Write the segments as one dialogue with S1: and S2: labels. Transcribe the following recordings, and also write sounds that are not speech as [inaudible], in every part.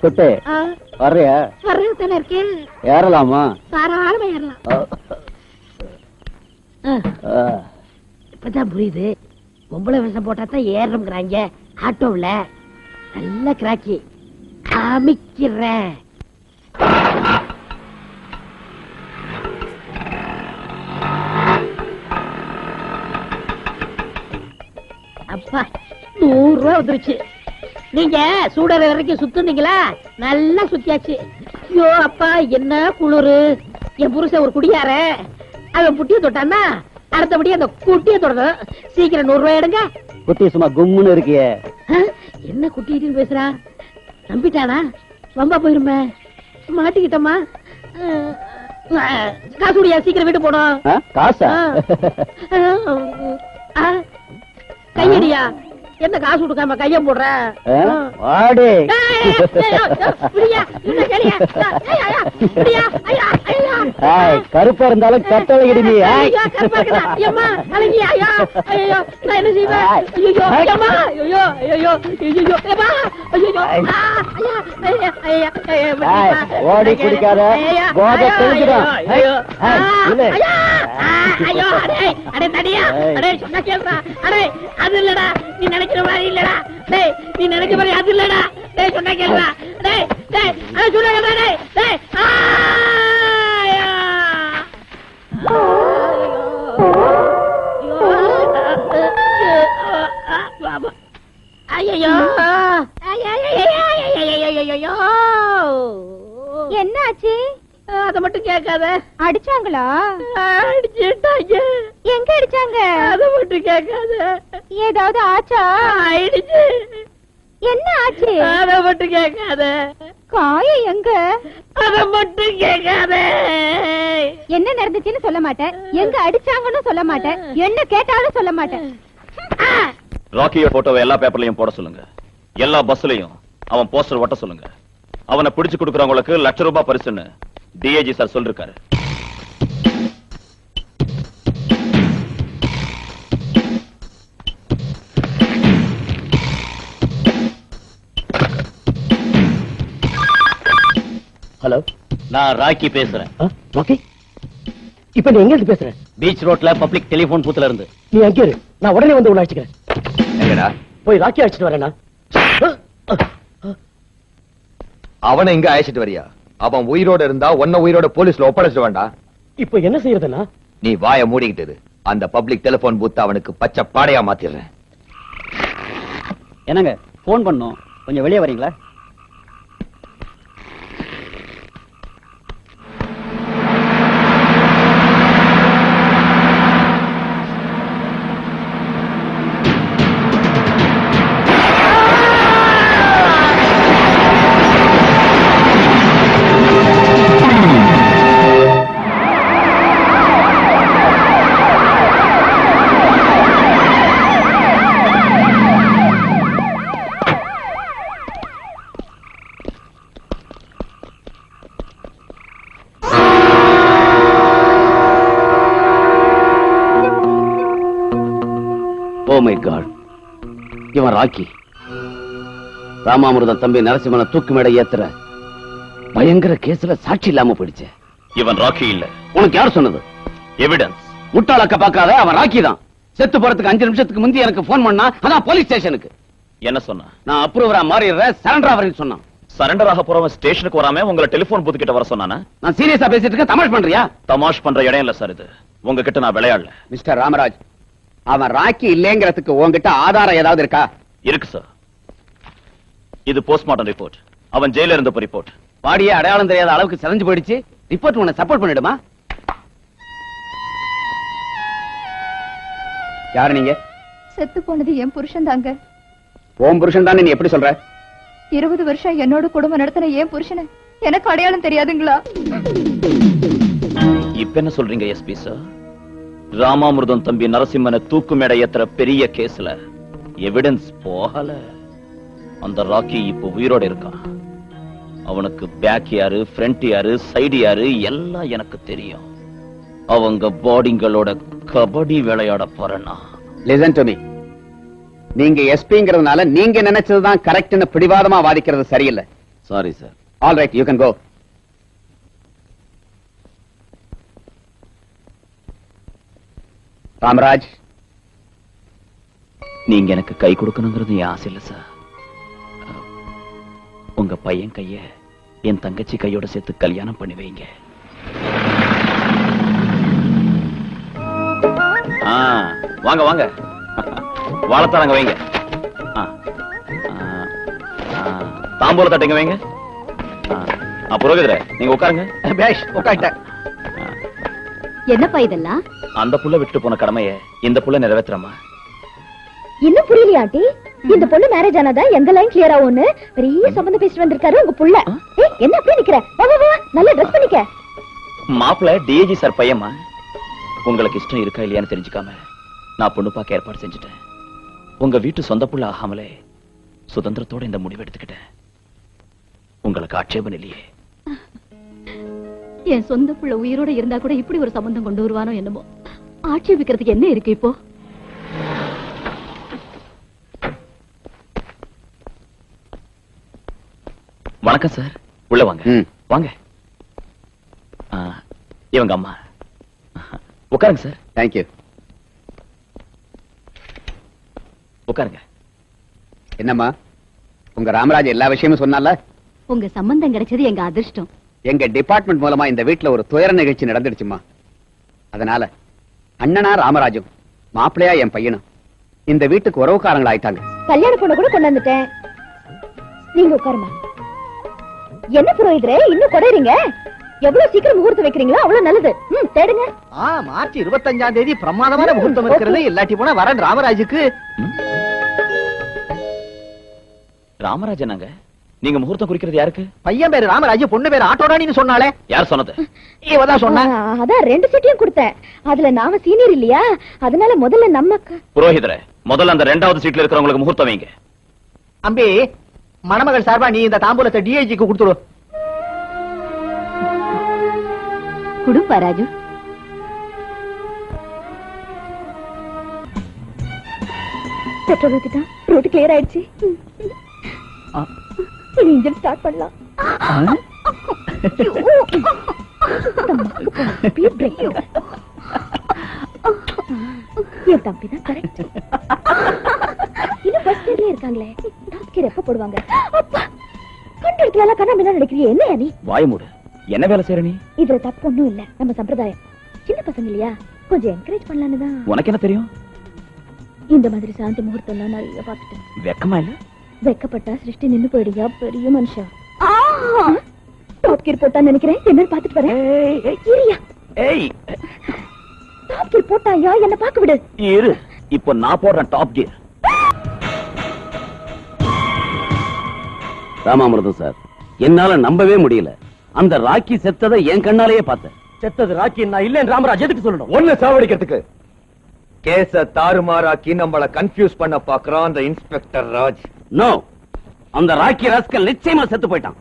S1: Good. வர்றியா?
S2: வர்றதுதானே இருக்கேன்.
S1: ஏறலாமா?
S2: தாராளமா ஏறலாம். இப்பதான் புரியுது. பொம்பளை விஷம் போட்டா தான் ஏறணுங்கிறாங்க ஆட்டோவில். நல்ல கிராக்கி. காமிக்கிறேன். நூறு ரூபாய் வந்துருச்சு. நீங்க சூடற வரைக்கும் சுத்துனீங்களா? நல்லா சுத்தியாச்சு. ஐயோ அப்பா என்ன குளிரு? என் புருஷன் ஒரு குடியார. அவன் புட்டிய தொட்டான்னா அடுத்தபடி அந்த குட்டிய தொடரும் சீக்கிரம் நூறு ரூபாய் எடுங்க.
S1: குட்டி சும்மா கும்முன்னு இருக்கியே.
S2: என்ன குட்டிட்டு பேசுறா? நம்பிட்டானா வம்பா போயிருமே. மாட்டிக்கிட்டோமா காசு சீக்கிரம் வீட்டு போனோம்
S1: காசா?
S2: கையடியா என்ன காசு கொடுக்காம கைய போடுற
S1: ஆ?
S2: ஆ.
S1: வாடி
S2: ஏய், ஏய், ஏய், ஏய், புரியா? என்ன கேளியா? ஏய், ஐயா, புரியா? ஐயா, ஐயா.
S1: ஏய், கருப்பா இருந்தாலும் கட்டளை ஏய், ஓடி குடிக்காத. போதை.
S2: ஐயோ, அடே, அடே, தடியா. அடே, சொன்னா கேளுடா. அடே, அது இல்லடா. நீ நினைக்கிற மாதிரி இல்லடா. டேய் நீ நினைக்கிற மாதிரி அது இல்லடா. டேய் சொன்னா கேளுடா டேய் டேய் அட சொன்னா கேளுடா டேய். ஆயிடுச்சு.
S3: என்ன ஆச்சு?
S2: அத மட்டும் கேட்காத.
S3: காயம் எங்க?
S2: அத மட்டும் கேட்காத.
S3: என்ன நடந்துச்சுன்னு சொல்ல மாட்டேன். எங்க அடிச்சாங்கன்னு சொல்ல மாட்டேன். என்ன கேட்டாலும் சொல்ல மாட்டேன்.
S4: ராக்கிய போட்டோவை எல்லா பேப்பர்லயும் போட சொல்லுங்க. எல்லா பஸ்லயும் அவன் போஸ்டர் ஒட்ட சொல்லுங்க. அவனை பிடிச்சு கொடுக்கறவங்களுக்கு லட்ச ரூபாய் பரிசுன்னு டிஏஜி சார் சொல்லிருக்காரு. நான் ராக்கி பேசுறேன்.
S1: ஓகே இப்ப நீ எங்க இருந்து பேசுற
S4: பீச் ரோட்ல பப்ளிக் டெலிபோன் பூத்துல இருந்து.
S1: நீ அங்கே இரு. நான் உடனே வந்து உன்னை அழைச்சுக்கிறேன்.
S5: எங்கடா?
S1: போய் ராக்கி அழைச்சிட்டு வரேனா
S5: அவனை இங்க அழைச்சிட்டு வரியா? அவன் உயிரோட இருந்தா உன்ன உயிரோட போலீஸ்ல ஒப்படைச்சிட்டு வேண்டாம்
S1: இப்ப என்ன செய்யறதுன்னா?
S5: நீ வாய மூடிக்கிட்டு இரு. அந்த பப்ளிக் டெலிபோன் பூத் அவனுக்கு பச்சை பாடையா மாத்திடுறேன்.
S1: என்னங்க போன் பண்ணோம். கொஞ்சம் வெளியே வரீங்களா?
S6: ஓ மை காட் இவன் ராக்கி. ராமாமிர்தம் தம்பி நரசிம்மனை தூக்கு மேடை ஏத்துற பயங்கர கேஸ்ல சாட்சி இல்லாம போயிடுச்சு.
S4: இவன் ராக்கி இல்ல.
S6: உனக்கு யார் சொன்னது?
S4: எவிடன்ஸ்
S6: முட்டாளக்க பார்க்காத அவன் ராக்கி தான். செத்து போறதுக்கு அஞ்சு நிமிஷத்துக்கு முந்தி எனக்கு போன் பண்ணா அதான் போலீஸ் ஸ்டேஷனுக்கு
S4: என்ன சொன்னா?
S6: நான் அப்ரூவரா மாறிடுறேன் சரண்டர் ஆவரேன்னு சொன்னான்.
S4: சரண்டர் ஆக போறவன் ஸ்டேஷனுக்கு வராம உங்களை டெலிபோன் பூத்து கிட்ட வர சொன்னானா?
S6: நான் சீரியஸா பேசிட்டு இருக்கேன் தமாஷ் பண்றியா?
S4: தமாஷ் பண்ற இடம் இல்ல சார் இது. உங்ககிட்ட நான் விளையாடல.
S6: மிஸ்டர் ராமராஜ் அவன் ராக்கி இல்லைங்கிறதுக்கு உன்கிட்ட ஆதாரம் ஏதாவது இருக்கா?
S4: இருக்கு சார் இது போஸ்ட்மார்ட்டம் ரிப்போர்ட் அவன் ஜெயில இருந்தப்ப ரிப்போர்ட்
S6: பாடியே அடையாளம் தெரியாத அளவுக்கு சிதைஞ்சு போயிடுச்சு. ரிப்போர்ட் உன்னை சப்போர்ட் பண்ணிடுமா? யாரு நீங்க?
S3: செத்து போனது என் புருஷன் தாங்க.
S6: ஓம் புருஷன் தானே நீ எப்படி சொல்ற?
S3: இருபது வருஷம் என்னோட குடும்பம் நடத்தின என் புருஷனை எனக்கு அடையாளம் தெரியாதுங்களா?
S4: இப்ப என்ன சொல்றீங்க எஸ்பி சார் ராமாமிர்தம் தம்பி நரசிம்மனை தூக்கு மேடை ஏத்துற பெரிய கேஸ்ல எவிடன்ஸ் போகல. அந்த ராக்கி இப்ப உயிரோட இருக்கான். அவனுக்கு பேக் யாரு ஃப்ரண்ட் யாரு சைடு யாரு எல்லாம் எனக்கு தெரியும். அவங்க பாடிங்களோட கபடி விளையாட போறேன்னா.
S6: லிசன் டு மீ நீங்க எஸ்பிங்கிறதுனால நீங்க நினைச்சதுதான் கரெக்ட்னு பிடிவாதமா வாதிக்கிறது சரியில்லை.
S4: Sorry sir
S6: all right you can go Ramaraj.
S4: நீங்க எனக்கு கை கொடுக்கணுங்கிறது என் ஆசை இல்ல சார். உங்க பையன் கைய என் தங்கச்சி கையோட சேர்த்து கல்யாணம் பண்ணி வைங்க. வாங்க வாங்க. [laughs] வாழைத்தாரங்க வைங்க. தாம்பூல தட்டுங்க வைங்க. புரோகிதரே நீங்க உட்காருங்க.
S6: பேஷ் உட்காந்துட்டேன்
S3: என்னப்பா இதெல்லாம்?
S4: அந்த புள்ள விட்டு போன கடமைய இந்த புள்ள நிறைவேத்துறமா?
S3: இன்னும் புரியலையா ஆண்டி? இந்த பொண்ணு மேரேஜ் ஆனதா எங்க லைன் கிளியர் ஆகும்னு பெரிய சம்பந்தம் பேசிட்டு வந்திருக்காரு உங்க புள்ள. என்ன அப்படியே நிக்கிற? வா வா நல்லா ட்ரெஸ் பண்ணிக்க.
S4: மாப்பிள்ள டிஏஜி சார் பையம்மா. உங்களுக்கு இஷ்டம் இருக்கா இல்லையான்னு தெரிஞ்சுக்காம நான் பொண்ணு பார்க்க ஏற்பாடு செஞ்சுட்டேன். உங்க வீட்டு சொந்த புள்ள ஆகாமலே சுதந்திரத்தோட இந்த முடிவு எடுத்துக்கிட்டேன். உங்களுக்கு ஆட்சேபம் இல்லையே.
S3: என் சொந்த புள்ள உயிரோட இருந்தா கூட இப்படி ஒரு சம்பந்தம் கொண்டு வருவானோ என்னமோ? ஆட்சேபிக்கிறதுக்கு என்ன இருக்கு இப்போ?
S4: வணக்கம் சார் உள்ள வாங்க.
S6: ம்.
S4: வாங்க. ஆ, இவங்க அம்மா. உட்காருங்க சார்
S6: தேங்க்யூ
S4: உட்காருங்க.
S6: என்னம்மா? உங்க ராமராஜ் எல்லா விஷயமும் சொன்னால?
S3: உங்க சம்பந்தம் கிடைச்சது எங்க அதிர்ஷ்டம்.
S6: எங்க டிபார்ட்மெண்ட் மூலமா இந்த வீட்ல ஒரு துயர நிகழ்ச்சி நடந்துடுச்சுமா? அதனால அண்ணனா ராமராஜும் மாப்பிள்ளையா என் பையனும் இந்த வீட்டுக்கு உறவுக்காரங்களா ஆயிட்டாங்க
S3: கல்யாண பொண்ணு கூட கொண்டு வந்துட்டேன். நீங்க உட்காருமா. என்ன புரோகிதரே இன்னும் கொடைறீங்க எவ்வளவு சீக்கிரம் முகூர்த்தம் வைக்கிறீங்களோ அவ்வளவு நல்லது. ம் தேடுங்க.
S1: ஆ மார்ச் இருபத்தஞ்சாம் தேதி பிரமாதமான முகூர்த்தம் இருக்கிறது. இல்லாட்டி போனா வரன் ராமராஜுக்கு.
S4: ராமராஜனாங்க நீங்க முகூர்த்தம் குறிக்கிறது யாருக்கு?
S1: பையன் பேரு ராமராஜ் பொண்ணு பேரு ஆட்டோடானின்னு சொன்னாலே
S4: யார் சொன்னது?
S1: இவதான் சொன்னா.
S3: அதான் ரெண்டு சீட்டையும் கொடுத்தேன். அதுல நாம சீனியர் இல்லையா? அதனால முதல்ல நம்ம
S4: புரோகிதரே முதல்ல அந்த ரெண்டாவது சீட்ல இருக்கிறவங்களுக்கு முகூர்த்தம் வைங்க.
S1: அம்பி மணமகள் சார்பா நீ இந்த தாம்பூலத்தை டிஐஜிக்கு கொடுத்துரு
S3: குடுப்பா ராஜு. பெட்ரோல் ஊத்திட்டான். ரோடு கிளியர் ஆயிடுச்சு. இன்ஜின் ஸ்டார்ட் பண்ணலாம். என் தம்பி தான் கரெக்ட் இன்னும் ஃபர்ஸ்ட் இருக்காங்களே. எப்ப போடுவாங்க? அப்பா கண்ணா முன்னாடி நினைக்கிறியே என்ன நீ?
S4: வாய் மூடு. என்ன வேலை செய்யற நீ?
S3: இதுல தப்பு ஒண்ணும் இல்ல நம்ம சம்பிரதாயம். சின்ன பசங்க இல்லையா? கொஞ்சம் என்கரேஜ் பண்ணலான்னு தான்.
S4: உனக்கு என்ன தெரியும்?
S3: இந்த மாதிரி சாந்தி முகூர்த்தம் எல்லாம் நிறைய பார்த்துட்டேன்.
S4: வெக்கமா இல்ல?
S3: வெக்கப்பட்டா சிருஷ்டி நின்னு போயிடுயா பெரிய மனுஷா? டாப் கீர் போட்டான்னு நினைக்கிறேன் என்ன பாத்துட்டு வரேன். இரியா.
S4: ஏய்.
S3: டாப் கீர் போட்டாயா என்ன பாக்க விடு.
S4: இரு இப்போ நான் போடுறேன் டாப் கியர்
S7: ராமாமிர்தம் சார் என்னால நம்பவே முடியல. அந்த ராக்கி செத்ததை என் கண்ணாலேயே பார்த்தேன்.
S1: செத்தது ராக்கி நான் இல்லன்னு ராமராஜ் எதுக்கு சொல்லணும்?
S5: ஒண்ணு சாவடிக்கிறதுக்கு. கேஸ தாறுமாறாக்கி நம்மள கன்ஃபியூஸ் பண்ண பாக்குறான் அந்த இன்ஸ்பெக்டர் ராஜ்.
S7: நோ அந்த ராக்கி ராஸ்கல் நிச்சயமா செத்து போயிட்டான்!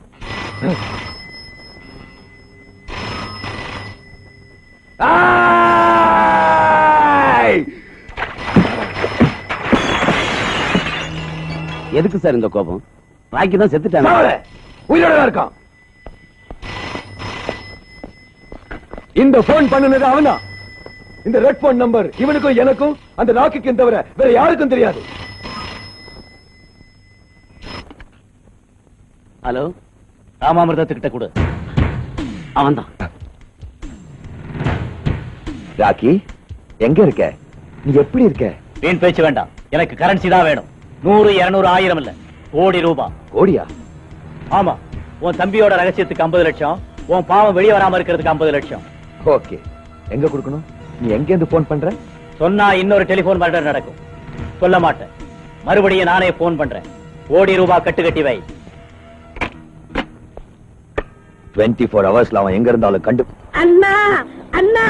S7: எதுக்கு சார் இந்த கோபம்? ராக்கி தான் செத்துட்டாங்க!
S5: உயிரோட தான் இருக்கான். இந்த போன் பண்ணுனது அவனா இந்த ரெட் போன் நம்பர் இவனுக்கும் எனக்கும் அந்த ராக்குக்கும் தவிர வேற யாருக்கும் தெரியாது.
S7: ஹலோ? ராமாமிர்தத்துக்கிட்ட கொடு. அவன்தான்.
S5: ராக்கி எங்க இருக்க? நீ எப்படி இருக்க?
S1: வீண் பேச்சு வேண்டாம். எனக்கு கரன்சி தான் வேணும். நூறு இருநூறு ஆயிரம் இல்ல. கோடி ரூபாய்
S5: ஓடியா
S1: ஆமா. உன் தம்பியோட ரகசியத்துக்கு 50 லட்சம். உன் பாவம் வெளியே வராம இருக்கிறதுக்கு 50 லட்சம்.
S5: ஓகே. எங்க கொடுக்கணும்? நீ எங்க இருந்து போன் பண்ற?
S1: சொன்னா இன்னொரு டெலிபோன் மர்டர் நடக்கும். சொல்ல மாட்டேன். மறுபடியும் நானே போன் பண்றேன். கோடி ரூபாய் கட்டு கட்டி வை.
S5: டுவெண்ட்டி ஃபோர் ஹவர்ஸ்ல அவன் எங்க இருந்தாலும் கண்டு
S2: அண்ணா அண்ணா.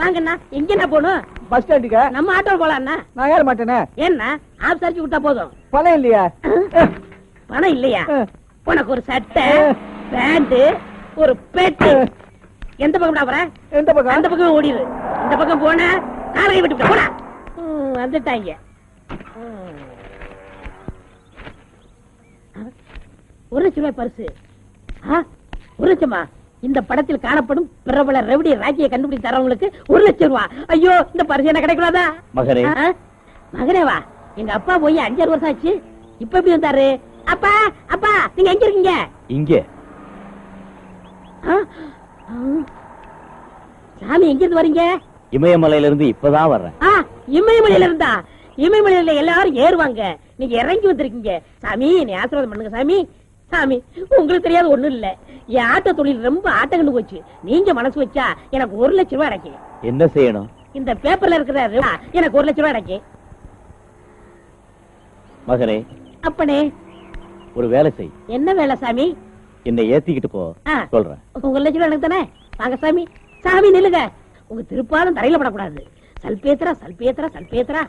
S2: வாங்கண்ணா எங்கண்ணா போகணும்
S1: பஸ் ஸ்டாண்டுக்கு
S2: நம்ம ஆட்டோ போலாம் அண்ணா
S1: நான் ஏற மாட்டேனே.
S2: ஏன்னா ஆப் சரிச்சு விட்டா போதும்.
S1: பணம் இல்லையா?
S2: பணம் இல்லையா? உனக்கு ஒரு சட்டை பேண்ட் ஒரு பெட்டி. எந்த பக்கம் வர
S5: எந்த பக்கம்?
S2: அந்த பக்கம் ஓடிடு. இந்த பக்கம் போன காரை விட்டு போடா. ம், வந்துட்டாங்க. ஒரு லட்சம் ரூபாய் பரிசு. ஆ, ஒரு லட்சமா? இந்த படத்தில் காணப்படும் பிரபல ரெவடி ராஜியை கண்டுபிடி தரவங்களுக்கு ஒரு லட்சம் ரூபாய் ஐயோ இந்த பரிசு என்ன கிடைக்கூடாதா
S1: மகனே.
S2: ஆ, மகனே வா. எங்க அப்பா போய் அஞ்சாறு வருஷம் ஆச்சு. இப்ப எப்படி வந்தாரு? அப்பா அப்பா நீங்க எங்க இருக்கீங்க?
S1: இங்கே.
S2: ஆ, ஆ. சாமி எங்க இருந்து வரீங்க?
S1: இமயமலையில இருந்து இப்பதான் வர்றேன்.
S2: இமயமலையில இருந்தா இமயமலையில எல்லாரும் ஏறுவாங்க. நீங்க இறங்கி வந்திருக்கீங்க. சாமி நீ ஆசீர்வாதம் பண்ணுங்க சாமி. சாமி உங்களுக்கு தெரியாத ஒண்ணும் இல்ல. என் ஆட்ட தொழில் ரொம்ப ஆட்டங்கண்டு போச்சு. நீங்க மனசு வச்சா எனக்கு ஒரு லட்சம் ரூபாய் கிடைக்கும்
S1: என்ன செய்யணும்?
S2: இந்த பேப்பர்ல இருக்கிற ரூபா எனக்கு ஒரு லட்சம் ரூபாய் கிடைக்கும்
S1: மகனே
S2: அப்பனே.
S1: ஒரு வேலை செய்.
S2: என்ன வேலை சாமி?
S1: என்னை ஏத்திக்கிட்டு போ. சொல்றேன்.
S2: உங்க லட்சம் ரூபாய் எனக்கு தானே? வாங்க சாமி. சாமி நில்லுங்க. உங்க திருப்பாலும் தரையில படக்கூடாது. சல்பேத்திரா சல்பேத்திரா சல்பேத்திரா.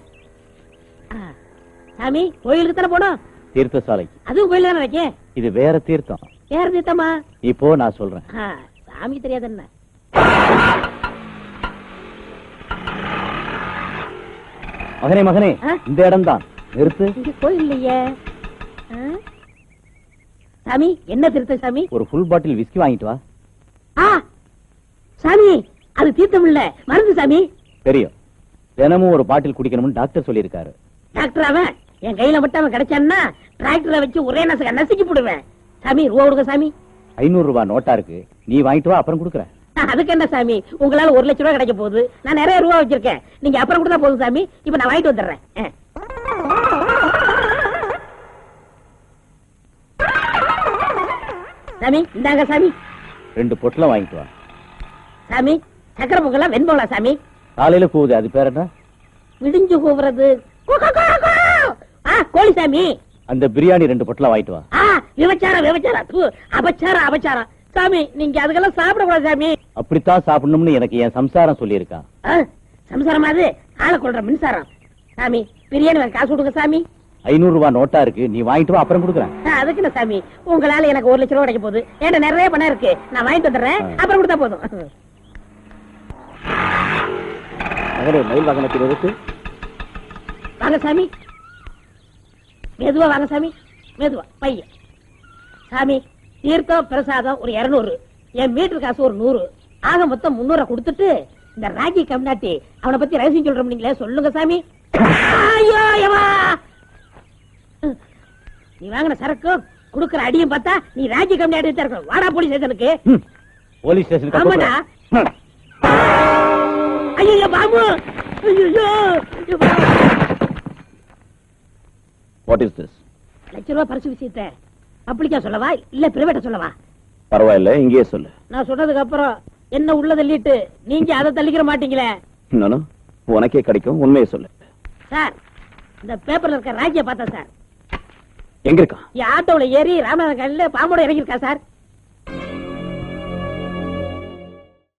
S2: சாமி கோயிலுக்கு தானே போனோம்?
S1: தீர்த்த சாலைக்கு
S2: அதுவும் கோயில் தானே வைக்கேன்
S1: இது வேற தீர்த்தம்.
S2: யார் தீத்தம்மா
S1: இப்போ நான் சொல்றேன்.
S2: சாமி தெரியாது என்ன?
S1: மகனே மகனே? இந்த இடம் தான் நிறுத்து.
S2: இங்க கோயில் இல்லையே? சாமி என்ன திருத்த சாமி?
S1: ஒரு ஃபுல் பாட்டில் விஸ்கி வாங்கிட்டு வா.
S2: சாமி அது தீர்த்தம் இல்ல மருந்து சாமி.
S1: தெரியும். தினமும் ஒரு பாட்டில் குடிக்கணும்னு டாக்டர் சொல்லியிருக்காரு.
S2: டாக்டர் அவன் என் கையில மட்டும் அவன் கிடைச்சான்னா டிராக்டரை வச்சு ஒரே நசுக்க நசுக்கி போடுவேன். சாமி ரூபா கொடுங்க சாமி.
S1: ஐநூறு ரூபாய் நோட்டா இருக்கு. நீ வாங்கிட்டு வா அப்புறம் கொடுக்குறேன்.
S2: அதுக்கு என்ன சாமி? உங்களால ஒரு லட்சம் ரூபாய் கிடைக்க போகுது. நான் நிறைய ரூபா வச்சிருக்கேன். நீங்க அப்புறம் கொடுத்தா போதும் சாமி. இப்ப நான் வாங்கிட்டு வந்துடுறேன். சாமி இந்தாங்க சாமி.
S1: ரெண்டு பொட்டலம் வாங்கிட்டு வா.
S2: சாமி. சக்கரை பொங்கலா வெண்பொங்கலா சாமி.
S1: காலையில கூவுது அது பேர் என்ன?
S2: விடிஞ்சு கூவுறது. கோழி சாமி
S1: அந்த பிரியாணி ரெண்டு பொட்டலம் வாங்கிட்டு வா.
S2: விபச்சாரம் விபச்சாரம். அபச்சாரம் அபச்சாரம். சாமி நீங்க அதுக்கெல்லாம் சாப்பிடக்கூடாது சாமி.
S1: அப்படித்தான் சாப்பிடணும்னு எனக்கு என் சம்சாரம் சொல்லியிருக்கான்
S2: சம்சாரம் அது. ஆளை கொள்ற மின்சாரம். சாமி பிரியாணி காசு கொடுங்க சாமி.
S1: ஐநூறு ரூபாய் நோட்டா இருக்கு நீ வாங்கிட்டு வா அப்புறம் கொடுக்குறேன்.
S2: அதுக்கு என்ன சாமி? உங்களால எனக்கு ஒரு லட்சம் ரூபாய் கிடைக்க போகுது. என்கிட்ட நிறைய பணம் இருக்கு. நான் வாங்கிட்டு வந்துடுறேன். அப்புறம் கொடுத்தா போதும்.
S1: மகனே மயில் வாகனத்தில் இருக்கு
S2: வாங்க சாமி. மெதுவா வாங்க சாமி. மெதுவா பையன் சாமி தீர்த்தம் பிரசாதம் ஒரு இருநூறு. என் மீட்டர் காசு ஒரு நூறு. ஆக மொத்தம் முன்னூற கொடுத்துட்டு இந்த ராஜி கம்னாட்டி அவனை பத்தி ரகசியம் சொல்றோம் நீங்களே சொல்லுங்க சாமி. ஐயோ நீ வாங்கின சரக்கு குடுக்கற அடியும் பார்த்தா நீ ராஜி கம்னாட்டி தான் இருக்கணும் வாடா போலீஸ் ஸ்டேஷனுக்கு.
S1: போலீஸ் ஸ்டேஷனுக்கு
S2: ஆமாடா. ஐயோ பாபு! ஐயோ
S4: வாட் இஸ் திஸ்
S2: லட்ச ரூபாய் பரிசு விஷயத்த பப்ளிக்கா சொல்லவா? இல்ல பிரைவேட்டா சொல்லவா?
S4: பரவாயில்ல இங்கேயே சொல்லு.
S2: நான் சொன்னதுக்கு அப்புறம் என்ன உள்ள தள்ளிட்டு நீங்க அதை தள்ளிக்கிற மாட்டீங்களே?
S4: நானும் உனக்கே கிடைக்கும் உண்மையை சொல்லு.
S2: சார் இந்த பேப்பர்ல இருக்க ராஜிய பார்த்தேன் சார்.
S4: எங்க இருக்கான்?
S2: ஆட்டோல ஏறி ராமநாதன் கல்ல பாம்போட இறங்கியிருக்கா சார்.